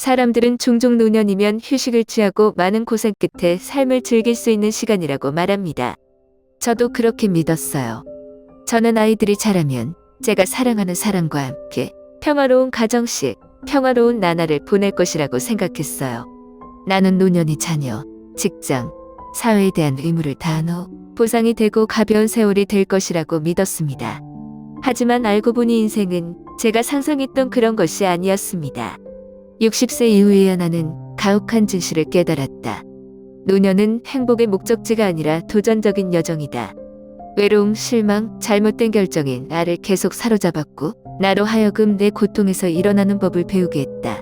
사람들은 종종 노년이면 휴식을 취하고 많은 고생 끝에 삶을 즐길 수 있는 시간이라고 말합니다. 저도 그렇게 믿었어요. 저는 아이들이 자라면 제가 사랑하는 사람과 함께 평화로운 가정식, 평화로운 나날을 보낼 것이라고 생각했어요. 나는 노년이 자녀, 직장, 사회에 대한 의무를 다한 후 보상이 되고 가벼운 세월이 될 것이라고 믿었습니다. 하지만 알고 보니 인생은 제가 상상했던 그런 것이 아니었습니다. 60세 이후에야 나는 가혹한 진실을 깨달았다. 노년은 행복의 목적지가 아니라 도전적인 여정이다. 외로움, 실망, 잘못된 결정이 나를 계속 사로잡았고 나로 하여금 내 고통에서 일어나는 법을 배우게 했다.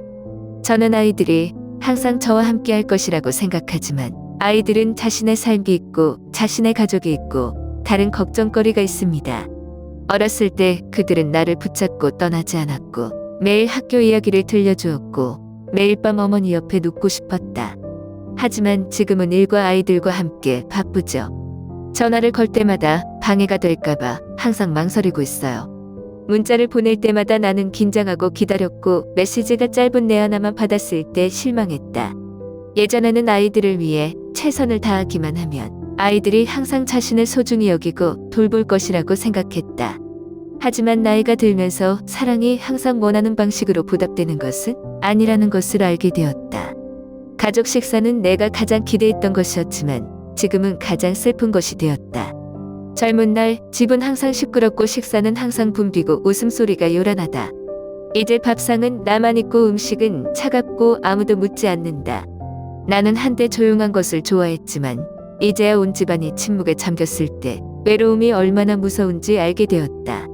저는 아이들이 항상 저와 함께 할 것이라고 생각하지만 아이들은 자신의 삶이 있고 자신의 가족이 있고 다른 걱정거리가 있습니다. 어렸을 때 그들은 나를 붙잡고 떠나지 않았고 매일 학교 이야기를 들려주었고 매일 밤 어머니 옆에 눕고 싶었다. 하지만 지금은 일과 아이들과 함께 바쁘죠. 전화를 걸 때마다 방해가 될까봐 항상 망설이고 있어요. 문자를 보낼 때마다 나는 긴장하고 기다렸고 메시지가 짧은 내 하나만 받았을 때 실망했다. 예전에는 아이들을 위해 최선을 다하기만 하면 아이들이 항상 자신을 소중히 여기고 돌볼 것이라고 생각했다. 하지만 나이가 들면서 사랑이 항상 원하는 방식으로 보답되는 것은 아니라는 것을 알게 되었다. 가족 식사는 내가 가장 기대했던 것이었지만 지금은 가장 슬픈 것이 되었다. 젊은 날 집은 항상 시끄럽고 식사는 항상 붐비고 웃음소리가 요란하다. 이제 밥상은 나만 있고 음식은 차갑고 아무도 묻지 않는다. 나는 한때 조용한 것을 좋아했지만 이제야 온 집안이 침묵에 잠겼을 때 외로움이 얼마나 무서운지 알게 되었다.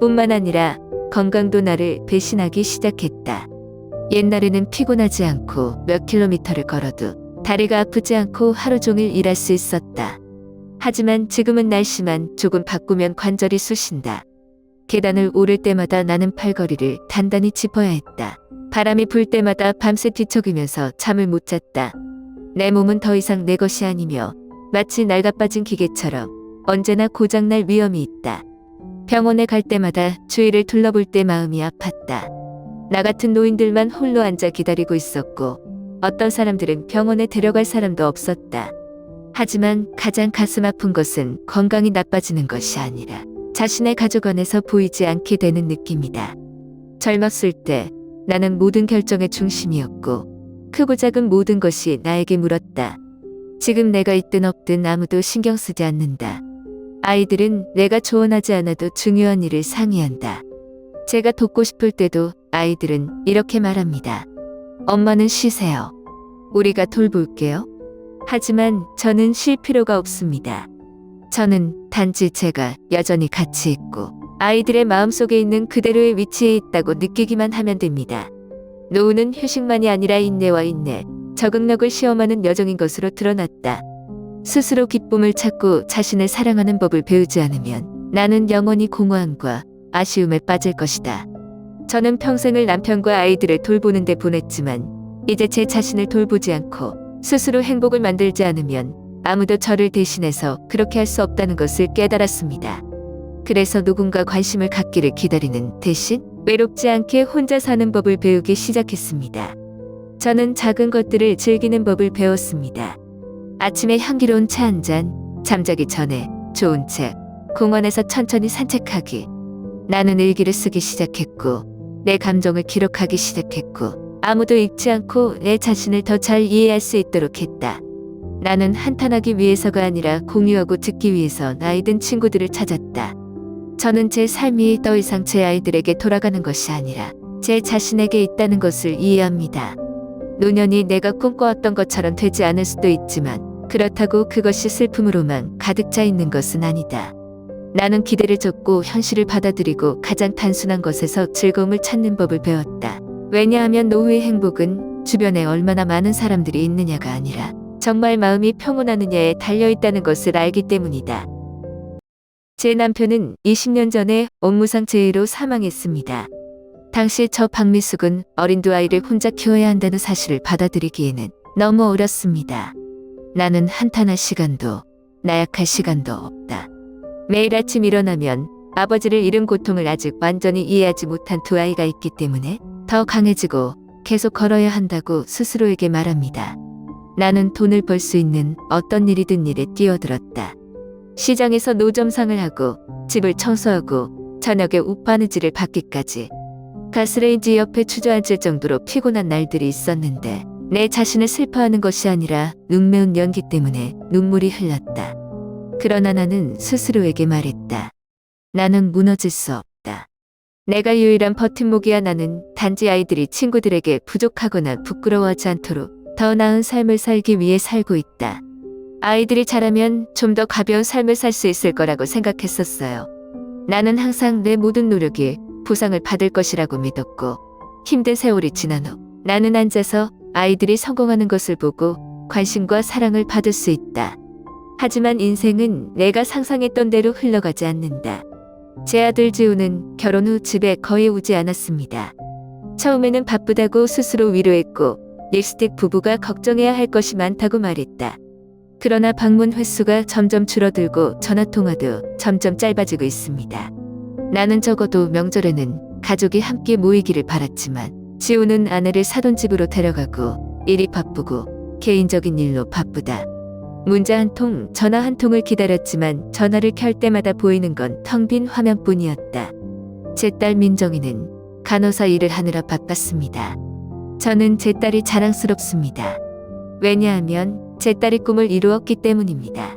뿐만 아니라 건강도 나를 배신하기 시작했다. 옛날에는 피곤하지 않고 몇 킬로미터를 걸어도 다리가 아프지 않고 하루 종일 일할 수 있었다. 하지만 지금은 날씨만 조금 바꾸면 관절이 쑤신다. 계단을 오를 때마다 나는 팔걸이를 단단히 짚어야 했다. 바람이 불 때마다 밤새 뒤척이면서 잠을 못 잤다. 내 몸은 더 이상 내 것이 아니며 마치 낡아 빠진 기계처럼 언제나 고장날 위험이 있다. 병원에 갈 때마다 주위를 둘러볼 때 마음이 아팠다. 나 같은 노인들만 홀로 앉아 기다리고 있었고 어떤 사람들은 병원에 데려갈 사람도 없었다. 하지만 가장 가슴 아픈 것은 건강이 나빠지는 것이 아니라 자신의 가족 안에서 보이지 않게 되는 느낌이다. 젊었을 때 나는 모든 결정의 중심이었고 크고 작은 모든 것이 나에게 물었다. 지금 내가 있든 없든 아무도 신경 쓰지 않는다. 아이들은 내가 조언하지 않아도 중요한 일을 상의한다. 제가 돕고 싶을 때도 아이들은 이렇게 말합니다. 엄마는 쉬세요. 우리가 돌볼게요. 하지만 저는 쉴 필요가 없습니다. 저는 단지 제가 여전히 같이 있고 아이들의 마음속에 있는 그대로의 위치에 있다고 느끼기만 하면 됩니다. 노후는 휴식만이 아니라 인내와 인내, 적응력을 시험하는 여정인 것으로 드러났다. 스스로 기쁨을 찾고 자신을 사랑하는 법을 배우지 않으면 나는 영원히 공허함과 아쉬움에 빠질 것이다. 저는 평생을 남편과 아이들을 돌보는 데 보냈지만 이제 제 자신을 돌보지 않고 스스로 행복을 만들지 않으면 아무도 저를 대신해서 그렇게 할 수 없다는 것을 깨달았습니다. 그래서 누군가 관심을 갖기를 기다리는 대신 외롭지 않게 혼자 사는 법을 배우기 시작했습니다. 저는 작은 것들을 즐기는 법을 배웠습니다. 아침에 향기로운 차 한 잔, 잠자기 전에 좋은 책, 공원에서 천천히 산책하기. 나는 일기를 쓰기 시작했고, 내 감정을 기록하기 시작했고, 아무도 읽지 않고 내 자신을 더 잘 이해할 수 있도록 했다. 나는 한탄하기 위해서가 아니라 공유하고 듣기 위해서 나이 든 친구들을 찾았다. 저는 제 삶이 더 이상 제 아이들에게 돌아가는 것이 아니라 제 자신에게 있다는 것을 이해합니다. 노년이 내가 꿈꿔왔던 것처럼 되지 않을 수도 있지만 그렇다고 그것이 슬픔으로만 가득 차 있는 것은 아니다. 나는 기대를 접고 현실을 받아들이고 가장 단순한 것에서 즐거움을 찾는 법을 배웠다. 왜냐하면 노후의 행복은 주변에 얼마나 많은 사람들이 있느냐가 아니라 정말 마음이 평온하느냐에 달려있다는 것을 알기 때문이다. 제 남편은 20년 전에 업무상 재해로 사망했습니다. 당시 저 박미숙은 어린 두 아이를 혼자 키워야 한다는 사실을 받아들이기에는 너무 어렸습니다. 나는 한탄할 시간도 나약할 시간도 없다. 매일 아침 일어나면 아버지를 잃은 고통을 아직 완전히 이해하지 못한 두 아이가 있기 때문에 더 강해지고 계속 걸어야 한다고 스스로에게 말합니다. 나는 돈을 벌 수 있는 어떤 일이든 일에 뛰어들었다. 시장에서 노점상을 하고 집을 청소하고 저녁에 옷바느질을 받기까지 가스레인지 옆에 주저앉을 정도로 피곤한 날들이 있었는데 내 자신을 슬퍼하는 것이 아니라 눈매운 연기 때문에 눈물이 흘렀다. 그러나 나는 스스로에게 말했다. 나는 무너질 수 없다. 내가 유일한 버팀목이야 나는 단지 아이들이 친구들에게 부족하거나 부끄러워하지 않도록 더 나은 삶을 살기 위해 살고 있다. 아이들이 자라면 좀 더 가벼운 삶을 살 수 있을 거라고 생각했었어요. 나는 항상 내 모든 노력이 보상을 받을 것이라고 믿었고 힘든 세월이 지난 후 나는 앉아서 아이들이 성공하는 것을 보고 관심과 사랑을 받을 수 있다. 하지만 인생은 내가 상상했던 대로 흘러가지 않는다. 제 아들 지우는 결혼 후 집에 거의 오지 않았습니다. 처음에는 바쁘다고 스스로 위로했고 립스틱 부부가 걱정해야 할 것이 많다고 말했다. 그러나 방문 횟수가 점점 줄어들고 전화 통화도 점점 짧아지고 있습니다. 나는 적어도 명절에는 가족이 함께 모이기를 바랐지만 지우는 아내를 사돈집으로 데려가고 일이 바쁘고 개인적인 일로 바쁘다. 문자 한 통, 전화 한 통을 기다렸지만 전화를 켤 때마다 보이는 건 텅 빈 화면뿐이었다. 제 딸 민정이는 간호사 일을 하느라 바빴습니다. 저는 제 딸이 자랑스럽습니다. 왜냐하면 제 딸이 꿈을 이루었기 때문입니다.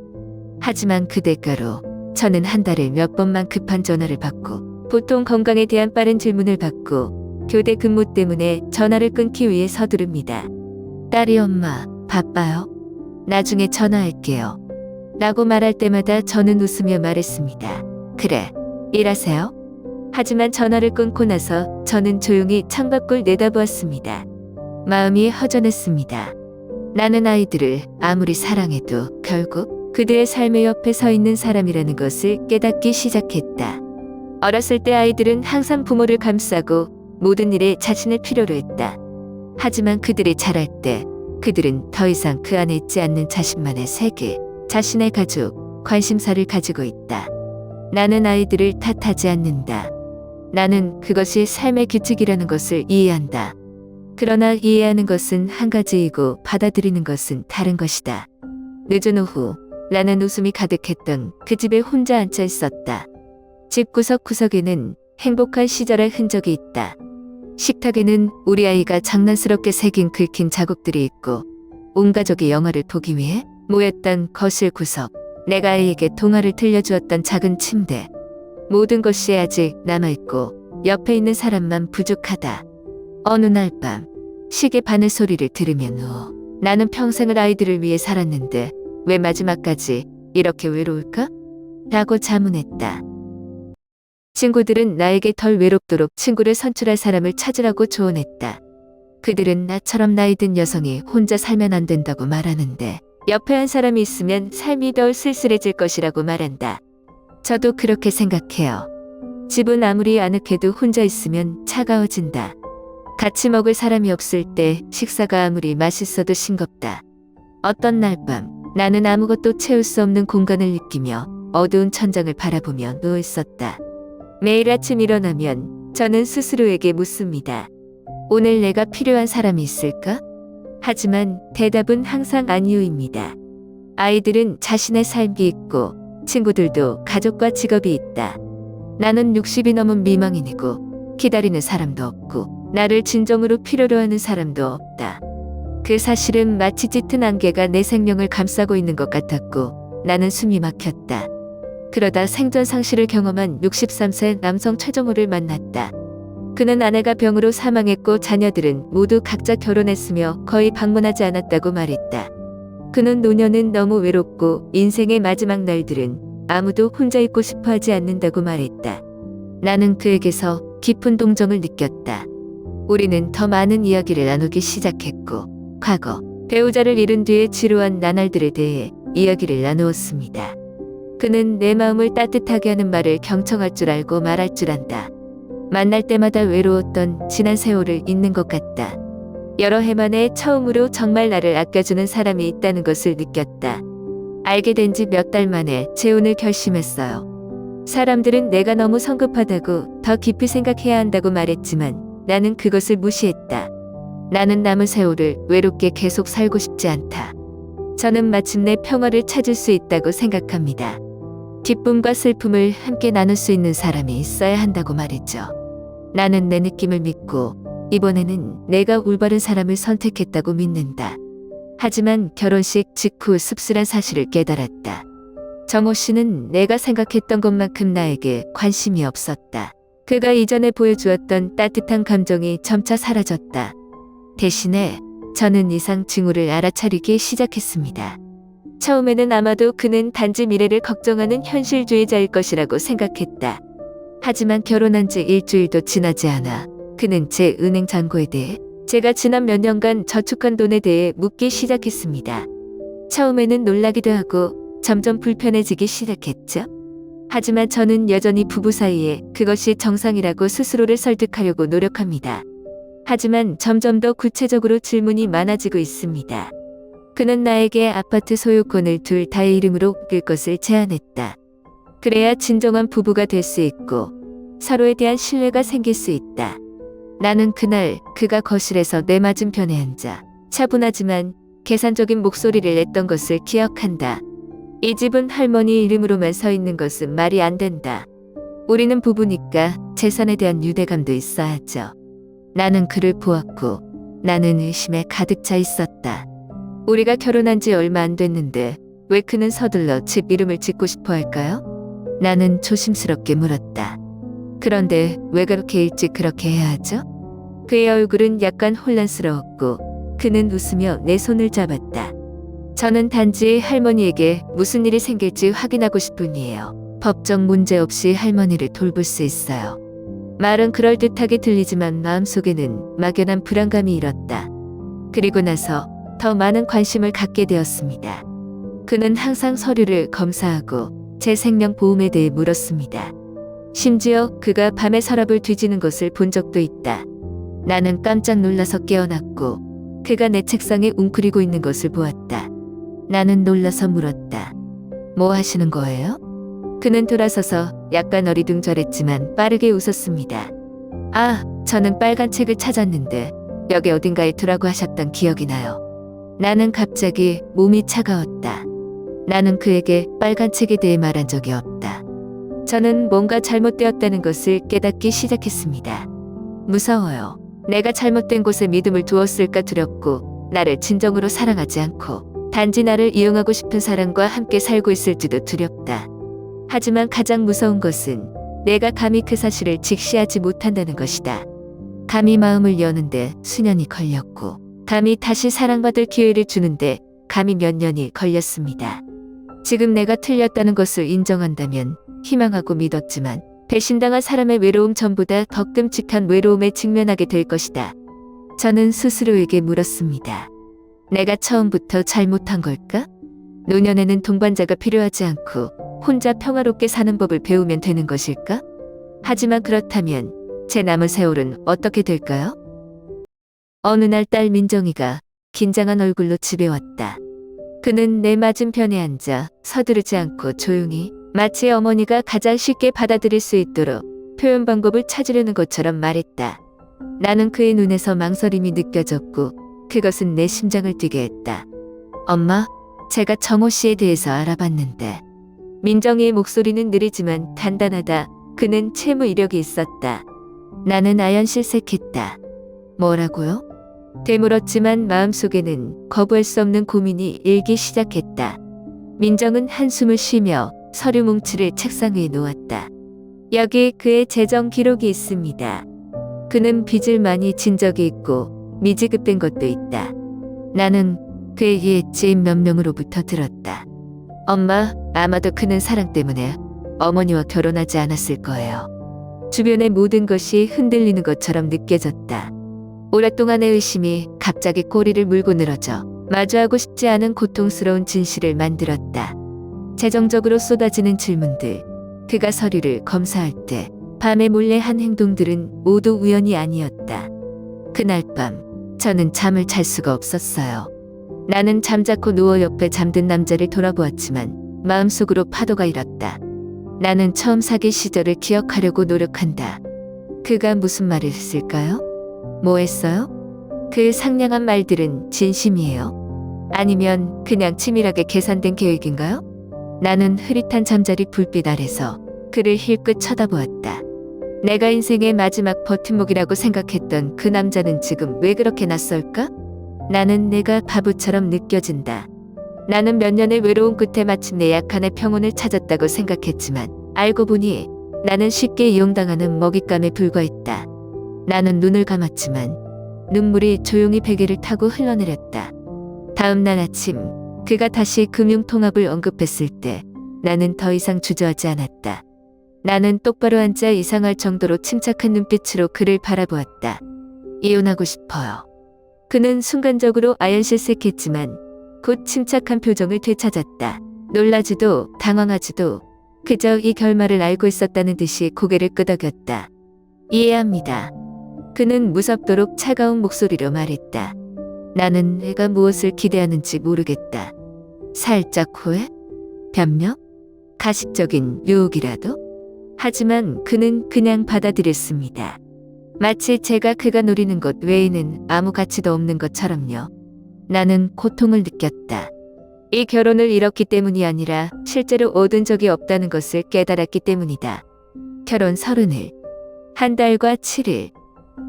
하지만 그 대가로 저는 한 달에 몇 번만 급한 전화를 받고 보통 건강에 대한 빠른 질문을 받고 교대 근무 때문에 전화를 끊기 위해 서두릅니다. 딸이 엄마, 바빠요? 나중에 전화할게요. 라고 말할 때마다 저는 웃으며 말했습니다. 그래, 일하세요. 하지만 전화를 끊고 나서 저는 조용히 창밖을 내다보았습니다. 마음이 허전했습니다. 나는 아이들을 아무리 사랑해도 결국 그들의 삶의 옆에 서 있는 사람이라는 것을 깨닫기 시작했다. 어렸을 때 아이들은 항상 부모를 감싸고 모든 일에 자신을 필요로 했다. 하지만 그들이 자랄 때 그들은 더 이상 그 안에 있지 않는 자신만의 세계, 자신의 가족, 관심사를 가지고 있다. 나는 아이들을 탓하지 않는다. 나는 그것이 삶의 규칙이라는 것을 이해한다. 그러나 이해하는 것은 한 가지이고 받아들이는 것은 다른 것이다. 늦은 오후, 나는 웃음이 가득했던 그 집에 혼자 앉아 있었다. 집 구석구석에는 행복한 시절의 흔적이 있다. 식탁에는 우리 아이가 장난스럽게 새긴 긁힌 자국들이 있고 온 가족이 영화를 보기 위해 모였던 거실 구석, 내가 아이에게 동화를 들려주었던 작은 침대, 모든 것이 아직 남아있고 옆에 있는 사람만 부족하다. 어느 날 밤, 시계 바늘 소리를 들으면 후, 나는 평생을 아이들을 위해 살았는데 왜 마지막까지 이렇게 외로울까? 라고 자문했다. 친구들은 나에게 덜 외롭도록 친구를 선출할 사람을 찾으라고 조언했다. 그들은 나처럼 나이 든 여성이 혼자 살면 안 된다고 말하는데 옆에 한 사람이 있으면 삶이 덜 쓸쓸해질 것이라고 말한다. 저도 그렇게 생각해요. 집은 아무리 아늑해도 혼자 있으면 차가워진다. 같이 먹을 사람이 없을 때 식사가 아무리 맛있어도 싱겁다. 어떤 날 밤 나는 아무것도 채울 수 없는 공간을 느끼며 어두운 천장을 바라보며 누워 있었다. 매일 아침 일어나면 저는 스스로에게 묻습니다. 오늘 내가 필요한 사람이 있을까? 하지만 대답은 항상 아니오입니다. 아이들은 자신의 삶이 있고 친구들도 가족과 직업이 있다. 나는 60이 넘은 미망인이고 기다리는 사람도 없고 나를 진정으로 필요로 하는 사람도 없다. 그 사실은 마치 짙은 안개가 내 생명을 감싸고 있는 것 같았고 나는 숨이 막혔다. 그러다 생전 상실을 경험한 63세 남성 최정호를 만났다. 그는 아내가 병으로 사망했고 자녀들은 모두 각자 결혼했으며 거의 방문하지 않았다고 말했다. 그는 노년은 너무 외롭고 인생의 마지막 날들은 아무도 혼자 있고 싶어 하지 않는다고 말했다. 나는 그에게서 깊은 동정을 느꼈다. 우리는 더 많은 이야기를 나누기 시작했고, 과거, 배우자를 잃은 뒤의 지루한 나날들에 대해 이야기를 나누었습니다. 그는 내 마음을 따뜻하게 하는 말을 경청할 줄 알고 말할 줄 안다. 만날 때마다 외로웠던 지난 세월을 잊는 것 같다. 여러 해 만에 처음으로 정말 나를 아껴주는 사람이 있다는 것을 느꼈다. 알게 된 지 몇 달 만에 재혼을 결심했어요. 사람들은 내가 너무 성급하다고 더 깊이 생각해야 한다고 말했지만 나는 그것을 무시했다. 나는 남은 세월을 외롭게 계속 살고 싶지 않다. 저는 마침내 평화를 찾을 수 있다고 생각합니다. 기쁨과 슬픔을 함께 나눌 수 있는 사람이 있어야 한다고 말했죠. 나는 내 느낌을 믿고 이번에는 내가 올바른 사람을 선택했다고 믿는다. 하지만 결혼식 직후 씁쓸한 사실을 깨달았다. 정호 씨는 내가 생각했던 것만큼 나에게 관심이 없었다. 그가 이전에 보여주었던 따뜻한 감정이 점차 사라졌다. 대신에 저는 이상 징후를 알아차리기 시작했습니다. 처음에는 아마도 그는 단지 미래를 걱정하는 현실주의자일 것이라고 생각했다. 하지만 결혼한 지 일주일도 지나지 않아 그는 제 은행 잔고에 대해 제가 지난 몇 년간 저축한 돈에 대해 묻기 시작했습니다. 처음에는 놀라기도 하고 점점 불편해지기 시작했죠. 하지만 저는 여전히 부부 사이에 그것이 정상이라고 스스로를 설득하려고 노력합니다. 하지만 점점 더 구체적으로 질문이 많아지고 있습니다. 그는 나에게 아파트 소유권을 둘 다의 이름으로 옮길 것을 제안했다. 그래야 진정한 부부가 될 수 있고 서로에 대한 신뢰가 생길 수 있다. 나는 그날 그가 거실에서 내 맞은편에 앉아 차분하지만 계산적인 목소리를 냈던 것을 기억한다. 이 집은 할머니 이름으로만 서 있는 것은 말이 안 된다. 우리는 부부니까 재산에 대한 유대감도 있어야죠. 나는 그를 보았고 나는 의심에 가득 차 있었다. 우리가 결혼한 지 얼마 안 됐는데 왜 그는 서둘러 집 이름을 짓고 싶어 할까요? 나는 조심스럽게 물었다. 그런데 왜 그렇게 일찍 그렇게 해야 하죠? 그의 얼굴은 약간 혼란스러웠고 그는 웃으며 내 손을 잡았다. 저는 단지 할머니에게 무슨 일이 생길지 확인하고 싶을 뿐이에요. 법적 문제 없이 할머니를 돌볼 수 있어요. 말은 그럴듯하게 들리지만 마음속에는 막연한 불안감이 일었다. 그리고 나서 더 많은 관심을 갖게 되었습니다. 그는 항상 서류를 검사하고 제 생명 보험에 대해 물었습니다. 심지어 그가 밤에 서랍을 뒤지는 것을 본 적도 있다. 나는 깜짝 놀라서 깨어났고 그가 내 책상에 웅크리고 있는 것을 보았다. 나는 놀라서 물었다. 뭐 하시는 거예요? 그는 돌아서서 약간 어리둥절했지만 빠르게 웃었습니다. 아, 저는 빨간 책을 찾았는데 여기 어딘가에 두라고 하셨던 기억이 나요. 나는 갑자기 몸이 차가웠다. 나는 그에게 빨간 책에 대해 말한 적이 없다. 저는 뭔가 잘못되었다는 것을 깨닫기 시작했습니다. 무서워요. 내가 잘못된 곳에 믿음을 두었을까 두렵고 나를 진정으로 사랑하지 않고 단지 나를 이용하고 싶은 사람과 함께 살고 있을지도 두렵다. 하지만 가장 무서운 것은 내가 감히 그 사실을 직시하지 못한다는 것이다. 감히 마음을 여는데 수년이 걸렸고 감히 다시 사랑받을 기회를 주는데 감히 몇 년이 걸렸습니다. 지금 내가 틀렸다는 것을 인정한다면 희망하고 믿었지만 배신당한 사람의 외로움 전보다 더 끔찍한 외로움에 직면하게 될 것이다. 저는 스스로에게 물었습니다. 내가 처음부터 잘못한 걸까? 노년에는 동반자가 필요하지 않고 혼자 평화롭게 사는 법을 배우면 되는 것일까? 하지만 그렇다면 제 남은 세월은 어떻게 될까요? 어느 날 딸 민정이가 긴장한 얼굴로 집에 왔다. 그는 내 맞은편에 앉아 서두르지 않고 조용히 마치 어머니가 가장 쉽게 받아들일 수 있도록 표현 방법을 찾으려는 것처럼 말했다. 나는 그의 눈에서 망설임이 느껴졌고 그것은 내 심장을 뛰게 했다. 엄마, 제가 정호 씨에 대해서 알아봤는데 민정이의 목소리는 느리지만 단단하다. 그는 채무 이력이 있었다. 나는 아연 실색했다. 뭐라고요? 되물었지만 마음속에는 거부할 수 없는 고민이 일기 시작했다. 민정은 한숨을 쉬며 서류 뭉치를 책상 위에 놓았다. 여기 그의 재정 기록이 있습니다. 그는 빚을 많이 진 적이 있고 미지급된 것도 있다. 나는 그에게 지인 몇 명으로부터 들었다. 엄마, 아마도 그는 사랑 때문에 어머니와 결혼하지 않았을 거예요. 주변의 모든 것이 흔들리는 것처럼 느껴졌다. 오랫동안의 의심이 갑자기 꼬리를 물고 늘어져 마주하고 싶지 않은 고통스러운 진실을 만들었다. 재정적으로 쏟아지는 질문들, 그가 서류를 검사할 때 밤에 몰래 한 행동들은 모두 우연이 아니었다. 그날 밤, 저는 잠을 잘 수가 없었어요. 나는 잠자코 누워 옆에 잠든 남자를 돌아보았지만 마음속으로 파도가 일었다. 나는 처음 사귈 시절을 기억하려고 노력한다. 그가 무슨 말을 했을까요? 뭐 했어요? 그 상냥한 말들은 진심이에요? 아니면 그냥 치밀하게 계산된 계획인가요? 나는 흐릿한 잠자리 불빛 아래서 그를 힐끗 쳐다보았다. 내가 인생의 마지막 버팀목이라고 생각했던 그 남자는 지금 왜 그렇게 낯설까? 나는 내가 바보처럼 느껴진다. 나는 몇 년의 외로움 끝에 마침내 약한의 평온을 찾았다고 생각했지만 알고 보니 나는 쉽게 이용당하는 먹잇감에 불과했다. 나는 눈을 감았지만 눈물이 조용히 베개를 타고 흘러내렸다. 다음 날 아침 그가 다시 금융통합을 언급했을 때 나는 더 이상 주저하지 않았다. 나는 똑바로 앉아 이상할 정도로 침착한 눈빛으로 그를 바라보았다. 이혼하고 싶어요. 그는 순간적으로 아연실색했지만 곧 침착한 표정을 되찾았다. 놀라지도 당황하지도 그저 이 결말을 알고 있었다는 듯이 고개를 끄덕였다. 이해합니다. 그는 무섭도록 차가운 목소리로 말했다. 나는 내가 무엇을 기대하는지 모르겠다. 살짝 후회? 변명? 가식적인 유혹이라도? 하지만 그는 그냥 받아들였습니다. 마치 제가 그가 노리는 것 외에는 아무 가치도 없는 것처럼요. 나는 고통을 느꼈다. 이 결혼을 잃었기 때문이 아니라 실제로 얻은 적이 없다는 것을 깨달았기 때문이다. 결혼 서른을. 한 달과 7일.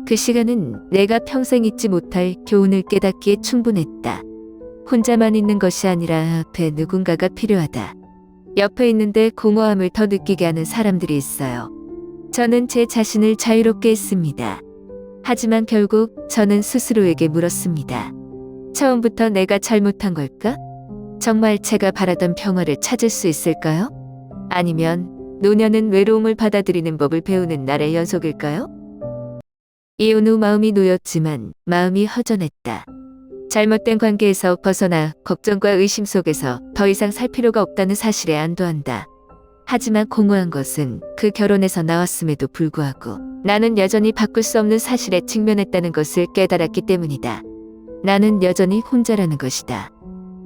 그 시간은 내가 평생 잊지 못할 교훈을 깨닫기에 충분했다. 혼자만 있는 것이 아니라 앞에 누군가가 필요하다. 옆에 있는데 공허함을 더 느끼게 하는 사람들이 있어요. 저는 제 자신을 자유롭게 했습니다. 하지만 결국 저는 스스로에게 물었습니다. 처음부터 내가 잘못한 걸까? 정말 제가 바라던 평화를 찾을 수 있을까요? 아니면 노년은 외로움을 받아들이는 법을 배우는 날의 연속일까요? 이혼 후 마음이 놓였지만 마음이 허전했다. 잘못된 관계에서 벗어나 걱정과 의심 속에서 더 이상 살 필요가 없다는 사실에 안도한다. 하지만 공허한 것은 그 결혼에서 나왔음에도 불구하고 나는 여전히 바꿀 수 없는 사실에 직면했다는 것을 깨달았기 때문이다. 나는 여전히 혼자라는 것이다.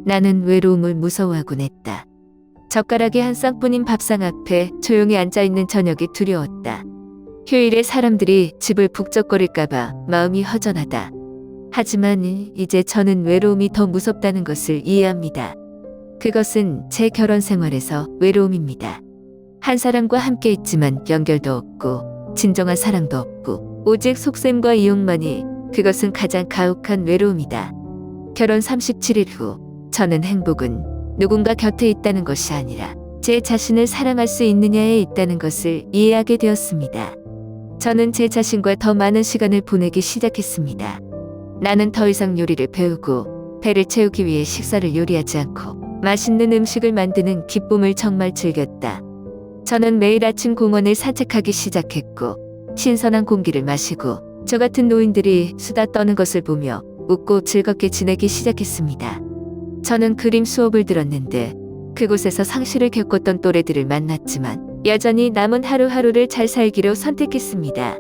나는 외로움을 무서워하곤 했다. 젓가락이 한 쌍뿐인 밥상 앞에 조용히 앉아 있는 저녁이 두려웠다. 휴일에 사람들이 집을 북적거릴까봐 마음이 허전하다. 하지만 이제 저는 외로움이 더 무섭다는 것을 이해합니다. 그것은 제 결혼 생활에서 외로움입니다. 한 사람과 함께 있지만 연결도 없고 진정한 사랑도 없고 오직 속셈과 이용만이 그것은 가장 가혹한 외로움이다. 결혼 37일 후 저는 행복은 누군가 곁에 있다는 것이 아니라 제 자신을 사랑할 수 있느냐에 있다는 것을 이해하게 되었습니다. 저는 제 자신과 더 많은 시간을 보내기 시작했습니다. 나는 더 이상 요리를 배우고 배를 채우기 위해 식사를 요리하지 않고 맛있는 음식을 만드는 기쁨을 정말 즐겼다. 저는 매일 아침 공원을 산책하기 시작했고 신선한 공기를 마시고 저 같은 노인들이 수다 떠는 것을 보며 웃고 즐겁게 지내기 시작했습니다. 저는 그림 수업을 들었는데 그곳에서 상실을 겪었던 또래들을 만났지만 여전히 남은 하루하루를 잘 살기로 선택했습니다.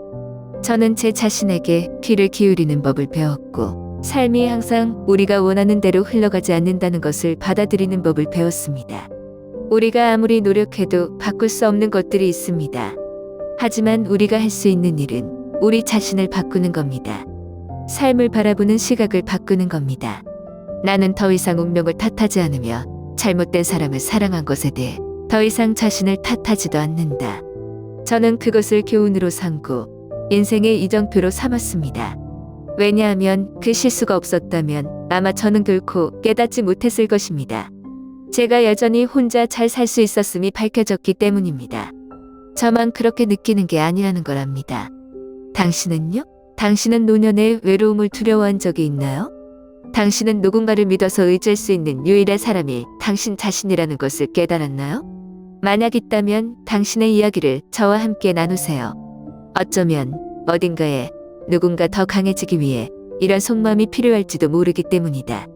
저는 제 자신에게 귀를 기울이는 법을 배웠고 삶이 항상 우리가 원하는 대로 흘러가지 않는다는 것을 받아들이는 법을 배웠습니다. 우리가 아무리 노력해도 바꿀 수 없는 것들이 있습니다. 하지만 우리가 할 수 있는 일은 우리 자신을 바꾸는 겁니다. 삶을 바라보는 시각을 바꾸는 겁니다. 나는 더 이상 운명을 탓하지 않으며 잘못된 사람을 사랑한 것에 대해 더 이상 자신을 탓하지도 않는다. 저는 그것을 교훈으로 삼고 인생의 이정표로 삼았습니다. 왜냐하면 그 실수가 없었다면 아마 저는 결코 깨닫지 못했을 것입니다. 제가 여전히 혼자 잘 살 수 있었음이 밝혀졌기 때문입니다. 저만 그렇게 느끼는 게 아니라는 걸 압니다. 당신은요? 당신은 노년의 외로움을 두려워한 적이 있나요? 당신은 누군가를 믿어서 의지할 수 있는 유일한 사람이 당신 자신이라는 것을 깨달았나요? 만약 있다면 당신의 이야기를 저와 함께 나누세요. 어쩌면 어딘가에 누군가 더 강해지기 위해 이런 속마음이 필요할지도 모르기 때문이다.